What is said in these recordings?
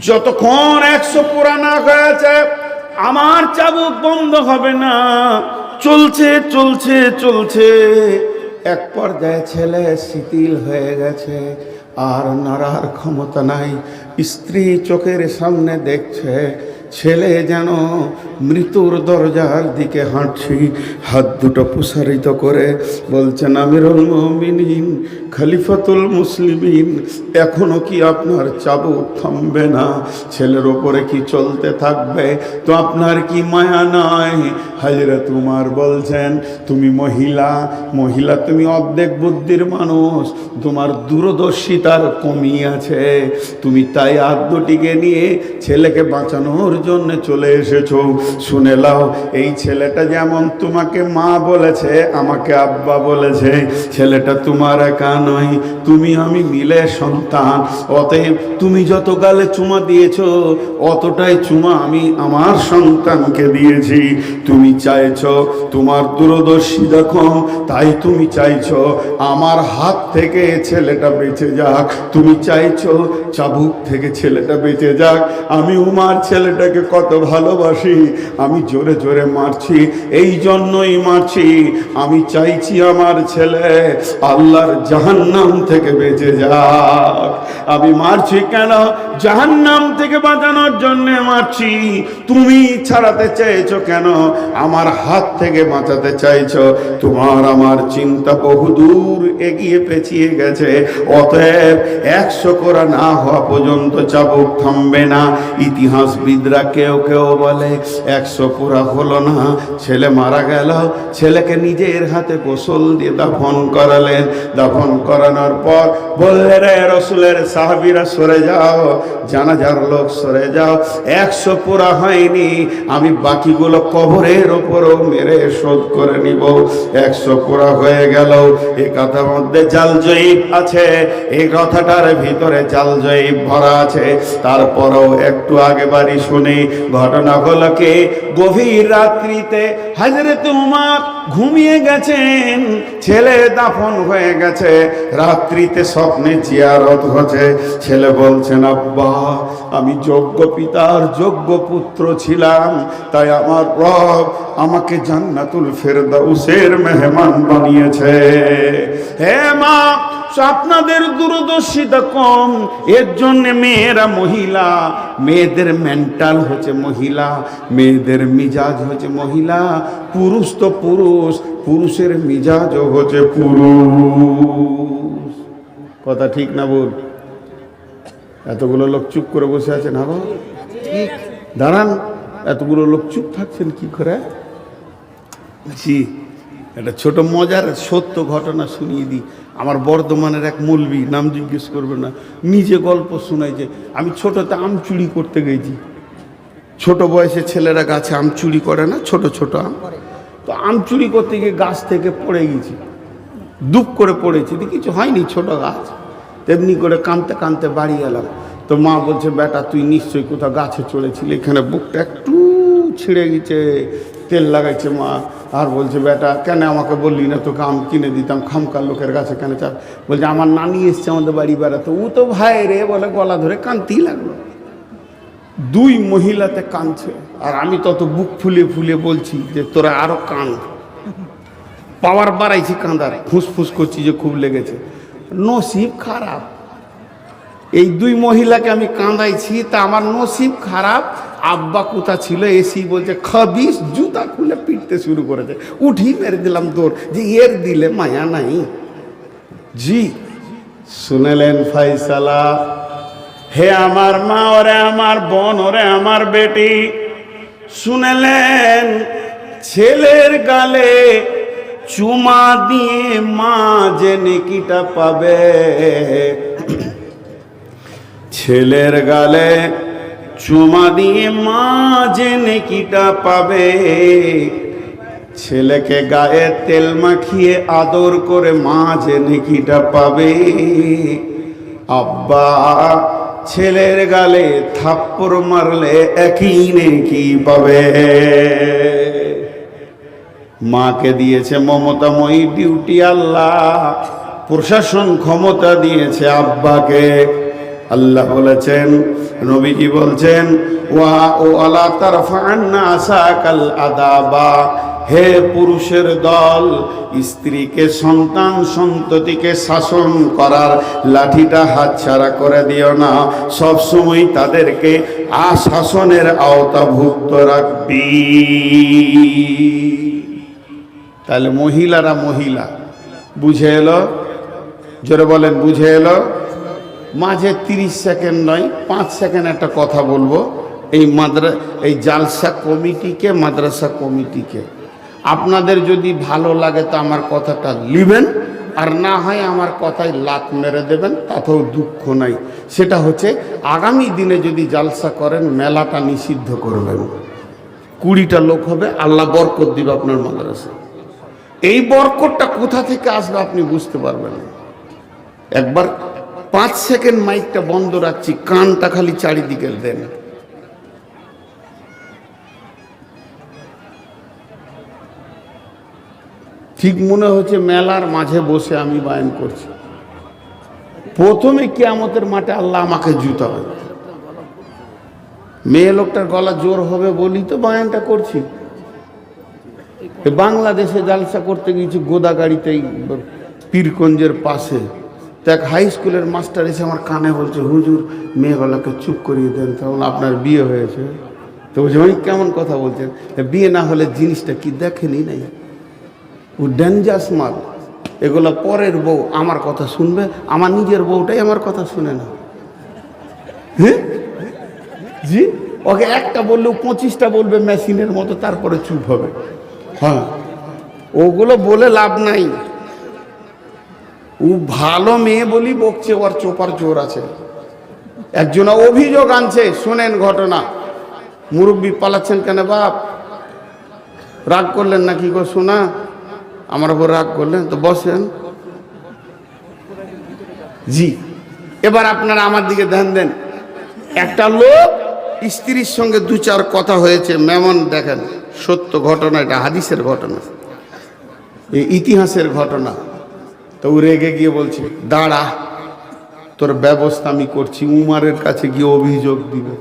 যতক্ষণ একশো পুরানা হয়েছে, আমার চাবুক বন্ধ হবে না। চলছে চলছে চলছে। এক পর্যায়ে ছেলে শিথিল হয়ে গেছে, আর নাড়ার ক্ষমতা নাই। স্ত্রী চোখের সামনে দেখছে ছেলে যেন মৃত্যুর দরজার দিকে হাঁটছি, হাত দুটো প্রসারিত করে বলছেন, আমিরুল মমিনিন, খালিফাতুল মুসলিমিন, এখনও কি আপনার চাবু থামবে না? ছেলের ওপরে কি চলতে থাকবে? তো আপনার কি মায়া নাই? হাজরা তোমার বলছেন, তুমি মহিলা মহিলা তুমি অর্ধেক বুদ্ধির মানুষ, তোমার দূরদর্শিতার কমি আছে। তুমি তাই আদ্যটিকে নিয়ে ছেলেকে বাঁচানোর জন্য চলে এসেছ। শুনে লাও এই ছেলেটা যেমন তোমাকে মা বলেছে, আমাকে আব্বা বলেছে। ছেলেটা তোমার একা নয়, তুমি আমি মিলে সন্তান। অতএব তুমি যত গালে চুমা দিয়েছ, অতটাই চুমা আমি আমার সন্তানকে দিয়েছি। তুমি চাইছ, তোমার দূরদর্শিতা কম তাই তুমি চাইছ। আমার হাত থেকে ছেলেটা বেঁচে যাক, তুমি চাইছো চাবুক থেকে ছেলেটা বেঁচে যাক। আমি উমার ছেলেটাকে কত ভালোবাসি, আমি জোরে জোরে মারছি, এই জন্যই মারছি। আমি চাইছি আমার ছেলে আল্লাহর জাহান্নাম থেকে বেঁচে যাক। আমি মারছি কেন? জাহান্নাম থেকে বাঁচানোর জন্য মারছি। তুমি ছাড়াতে চেয়েছো কেন? আমার হাত থেকে বাঁচাতে চাইছো। তোমার আমার চিন্তা বহুদূর এগিয়ে পেছিয়ে গেছে। অতএব একশো করা না হওয়া পর্যন্ত চাবুক থামবে না। ইতিহাসবিদরা কেউ কেউ বলে, একশো পুরা হলো না। ছেলে মারা গেল। ছেলেকে নিজের হাতে গোসল দিয়ে দাফন করালেন। দাফন করানোর পর বললে রে রসুলের সাহাবিরা সরে যাও। জানাজার লোক সরে যাও। একশো পুরা হয়নি, আমি বাকিগুলো কবরের ওপরও মেরে শোধ করে নিব। একশো পুরা হয়ে গেল। এ কথার মধ্যে জাল জয়ীব আছে এই কথাটার ভিতরে জাল জয়ীব ভরা আছে। তারপরেও একটু আগে বাড়ি শুনি, ঘটনা হলো কি? গভীর রাত্রিতে হাজরত উমার ঘুমিয়ে গেছেন। ছেলে দাফন হয়ে গেছে, রাত্রিতে স্বপ্নে জিয়ারত হচ্ছে। ছেলে বলছেন আব্বা, আমি যোগ্য পিতার যোগ্য পুত্র ছিলাম, তাই আমার রব আমাকে জান্নাতুল ফেরদাউসের মেহমান বানিয়েছে। হে মা আপনাদের দূরদর্শিতা কম। এর জন্য মেয়েরা মহিলা মেয়েদের মেন্টাল হচ্ছে মহিলা মেয়েদের মিজাজ হচ্ছে মহিলা পুরুষ তো পুরুষ পুরুষের মিজাজও হচ্ছে পুরুষ। কথা ঠিক না বল এতগুলো লোক চুপ করে বসে আছেন হাবা দাঁড়ান এতগুলো লোক চুপ থাকছেন কি করে? জি। একটা ছোট মজার সত্য ঘটনা শুনিয়ে দিই। আমার বর্ধমানের এক মৌলবি, নাম জিজ্ঞেস করবে না, নিজে গল্প শোনাই যে, আমি ছোটতে আম চুরি করতে গেছি। ছোট বয়সে ছেলেরা গাছে আম চুরি করে না, ছোট ছোট আম। তো আম চুরি করতে গিয়ে গাছ থেকে পড়ে গেছি। দুপ করে পড়েছি কিছু হয়নি, ছোট গাছ। তেমনি করে কানতে কানতে বাড়ি এলাম। তো মা বলছে, বেটা, তুই নিশ্চয়ই কোথাও গাছে চড়েছিলি, এখানে বুকটা একটু ছিঁড়ে গেছে, তেল লাগাইছে মা। আর বলছে, বেটা, কেন আমাকে বললি না তোকে? আম কিনে দিতাম, খামকার লোকের কাছে কেন চাপ? বলছে, আমার নানি এসছে আমাদের বাড়ি বেড়াতে। ও তো ভাই রে, বলে গলা ধরে কানতেই লাগল। দুই মহিলাতে কাঁদছে আর আমি তত বুক ফুলে ফুলে বলছি যে, তোরা আরও কান। পাওয়ার বাড়াইছি কাঁদার, ফুসফুস করছি যে খুব লেগেছে। নসিব খারাপ। এই দুই মহিলাকে আমি কাঁদাইছি, তা আমার নসিব খারাপ। আব্বা কোথা ছিল? এসি বলছে খবিস জুতা খুলে পিটতে শুরু করেছে। উঠি মেরে দিলাম তোর, যে এর দিলে মায়া নাই। জি, শুনেলেন ফাইসালা, হে আমার মা, ওরে আমার বোন, ওরে আমার বেটি। শুনেলেন, ছেলের গালে চুমা দিয়ে মা যে নেকিটা পাবে। ছেলের গালে চুমা দিয়ে মা যে নেকিটা পাবে। ছেলেকে গায়ে তেল মাখিয়ে আদর করে মা যে নেকিটা পাবে। আব্বা, ছেলের গালে থাপ্পড় মারলে একই নেকি পাবে। মাকে দিয়েছে মমতাময়ী ডিউটি আল্লাহ, প্রশাসন ক্ষমতা দিয়েছে আব্বাকে। আল্লাহ বলেছেন, নবীজি বলছেন, ওয়া ও আলা তারফান্না আসাকাল আদাবা। হে পুরুষের দল, স্ত্রীকে, সন্তান সন্ততিকে শাসন করার লাঠিটা হাতছাড়া করে দিও না। সব সময় তাদেরকে আশাসনের আওতাভুক্ত রাখবি। তাহলে মহিলারা মহিলা, বুঝে এলো? জোরে বলেন, বুঝে এলো? মাঝে তিরিশ সেকেন্ড নয়, পাঁচ সেকেন্ড একটা কথা বলব। এই মাদ্রা, এই জালসা কমিটিকে, মাদ্রাসা কমিটিকে। আপনাদের যদি ভালো লাগে তো আমার কথাটা লিবেন, আর না হয় আমার কথায় লাত মেরে দেবেন, তাতেও দুঃখ নাই। সেটা হচ্ছে, আগামী দিনে যদি জালসা করেন, মেলাটা নিষিদ্ধ করবেন। কুড়িটা লোক হবে, আল্লাহ বরকত দিবে আপনার মাদ্রাসা। এই বরকতটা কোথা থেকে আসবে আপনি বুঝতে পারবেন একবার পাঁচ সেকেন্ড মাইকটা বন্ধ রাখছি, কানটা খালি চারিদিকে দেন। ঠিক মনে হচ্ছে মেলার মাঝে বসে আমি বায়ন করছি। প্রথমে কিয়ামতের মাঠে আল্লাহ আমাকে জুতাবে মেয়ে লোকটার গলা জোর হবে বলি তো বায়ানটা করছি। বাংলাদেশে জালসা করতে গিয়েছি গোদাগাড়িতে এই পীরগঞ্জের পাশে। তো এক হাই স্কুলের মাস্টার এসে আমার কানে বলছে, হুজুর মেয়েগুলোকে চুপ করিয়ে দেন তখন আপনার বিয়ে হয়েছে। তো বলছে ভাই কেমন কথা বলছেন? বিয়ে না হলে জিনিসটা কি দেখেনি নাই? ও ডেঞ্জাস মাল। এগুলো পরের বউ আমার কথা শুনবে, আমার নিজের বউটাই আমার কথা শুনে না। হ্যাঁ জি? ওকে একটা বললেও পঁচিশটা বলবে মেশিনের মতো, তারপরে চুপ হবে। হ্যাঁ ওগুলো বলে লাভ নাই। ও ভালো মেয়ে বলি বকছে, ওর চোপার জোর আছে। একজন অভিযোগ আনছে, শোনেন ঘটনা। মুরব্বী পালাচ্ছেন কেন বাপ? রাগ করলেন নাকি গো শোনা আমার উপর রাগ করলেন? তো বসেন। জি, এবার আপনারা আমার দিকে ধ্যান দেন। একটা লোক স্ত্রীর সঙ্গে দু চার কথা হয়েছে, মেমন দেখেন, সত্য ঘটনা এটা, হাদিসের ঘটনা। ইতিহাসের ঘটনা। তো ও রেগে গিয়ে বলছে, দাঁড়া, তোর ব্যবস্থা আমি করছি, উমারের কাছে গিয়ে অভিযোগ দিবে।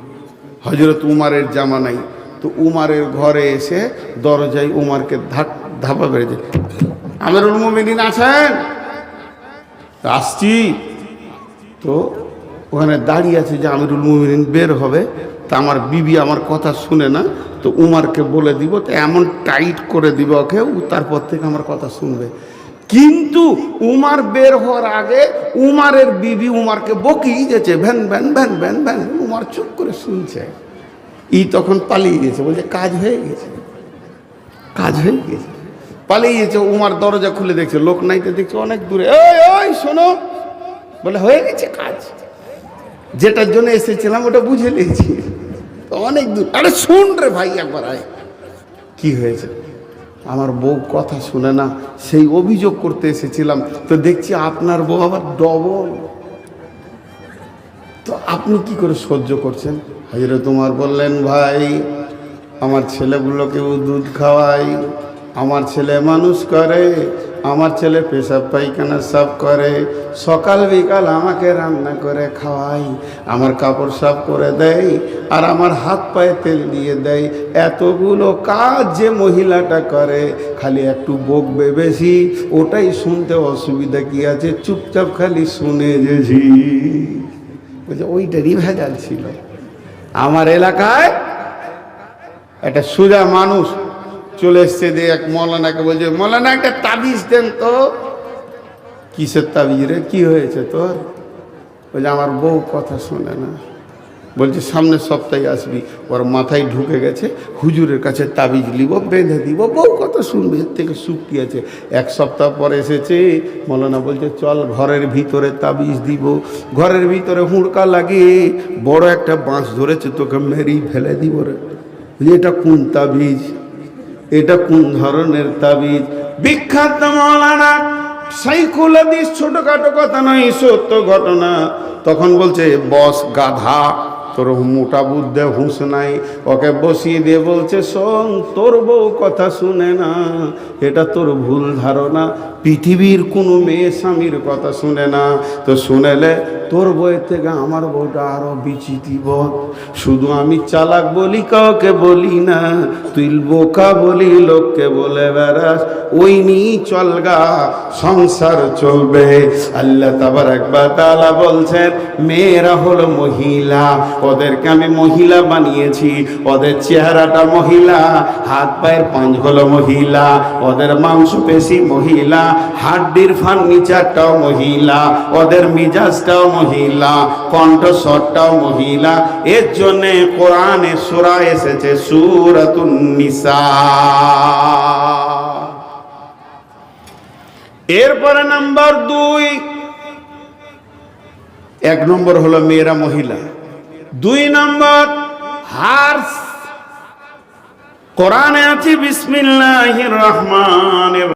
হজরত উমারের জামা নাই। তো উমারের ঘরে এসে দরজায় উমারকে ধাক ধাপা বেড়েছে আমিরুল মুমিনিন আছেন? আসছি। তো ওখানে দাঁড়িয়ে আছে যে আমিরুল মুমিনিন বের হবে। তা আমার বিবি আমার কথা শুনে না, তো উমারকে বলে দিব, তো এমন টাইট করে দিব ওকে, ও তারপর থেকে আমার কথা শুনবে। কিন্তু উমার বের হওয়ার আগে উমারের বিবি উমারকে বকি যেছে ভ্যান ভ্যান ভ্যান ভ্যান ভ্যান, উমার চুপ করে শুনছে। ই তখন পালিয়ে গেছে, বলছে, কাজ হয়ে গেছে, কাজ হয়ে গেছে। পালিয়ে গেছে, উমার দরজা খুলে দেখছে, লোক নাইতে দেখছে অনেক দূরে। ওই ওই শোনো। বলে, হয়ে গেছে কাজ। যেটার জন্য এসেছিলাম, ওটা বুঝে নিয়েছি। অনেক দূর। আরে, শুন রে ভাই একবার, আয়। কি হয়েছে? আমার বউ কথা শুনে না, সেই অভিযোগ করতে এসেছিলাম। তো দেখছি আপনার বউ আবার ডবল। তো আপনি কি করে সহ্য করছেন? হাজিরা তোমার বললেন, ভাই, আমার ছেলেগুলোকেও দুধ খাওয়াই, আমার ছেলে মানুষ করে আমার ছেলে পেশাব পায়খানা সাফ করে, সকাল বিকাল আমাকে রান্না করে খাওয়াই, আমার কাপড় সাফ করে দেয়, আর আমার হাত পায়ে তেল দিয়ে দেয়। এতগুলো কাজ যে মহিলাটা করে, খালি একটু বকবে বেশি, ওটাই শুনতে অসুবিধা কি আছে? চুপচাপ খালি শুনে যেছি বলছে ওইটারই ভেজাল ছিল। আমার এলাকায় একটা সোজা মানুষ চলে এসছে, দিয়ে এক মৌলানাকে বলছে, মৌলানা, একটা তাবিজ দেন তো। কিসের তাবিজ রে? কি হয়েছে তোর? বলছে, আমার বউ কথা শোনে না। বলছে, সামনের সপ্তাহে আসবি। ওর মাথায় ঢুকে গেছে, হুজুরের কাছে তাবিজ লিব, বেঁধে দিব, বউ কথা শুনবে, এর থেকে কি আছে। এক সপ্তাহ পরে এসেছে, মৌলানা বলছে, চল ঘরের ভিতরে তাবিজ দিব। ঘরের ভিতরে হুঁড়কা লাগিয়ে বড় একটা বাঁশ ধরেছে, তোকে মেরেই ফেলে দিব রে। এটা কোন তাবিজ? এটা কোন ধরনের তাবিজ? বিখ্যাত মৌলানা সাইকুল হাদিস ছোটখাটো কথা নয়, সত্য ঘটনা। তখন বলছে, বস, গাধা, তোর মোটা বুদ্ধে হুঁশ নাই। ওকে বসিয়ে দিয়ে বলছে, শোন, তোর বউ কথা শুনে না। এটা তোর ভুল ধারণা। পৃথিবীর কোনো মেয়ে স্বামীর কথা শুনে না। তো শুনেলে তোর বইয়ের থেকে আমার বউটা আরও বিচিতিব শুধু আমি চালাক বলি, কাউকে বলি না। তুই বোকা বলি, লোককে বলে বেড়াস। ওই নিয়ে চলগা সংসার চলবে। আল্লাহ তাবার একবার তালা বলছেন, মেয়েরা হলো মহিলা। ওদেরকে আমি মহিলা বানিয়েছি। ওদের চেহারাটা মহিলা, হাত পায়ের পাঁচ হলো মহিলা। ওদের মাংস পেশি মহিলা, হাড্ডির ফার্নিচারটাও মহিলা। ওদের মিজাজটাও মহিলা কণ্ঠস্বরটাও মহিলা। এর জন্যে কোরআনে সুরা এসেছে, সুরাতুন নিসা। এরপরে নাম্বার দুই। এক নম্বর হলো মেয়েরা মহিলা। দুই নম্বর, হার্স। কোরআনে আছে, বিসমিল্লাহির রহমানির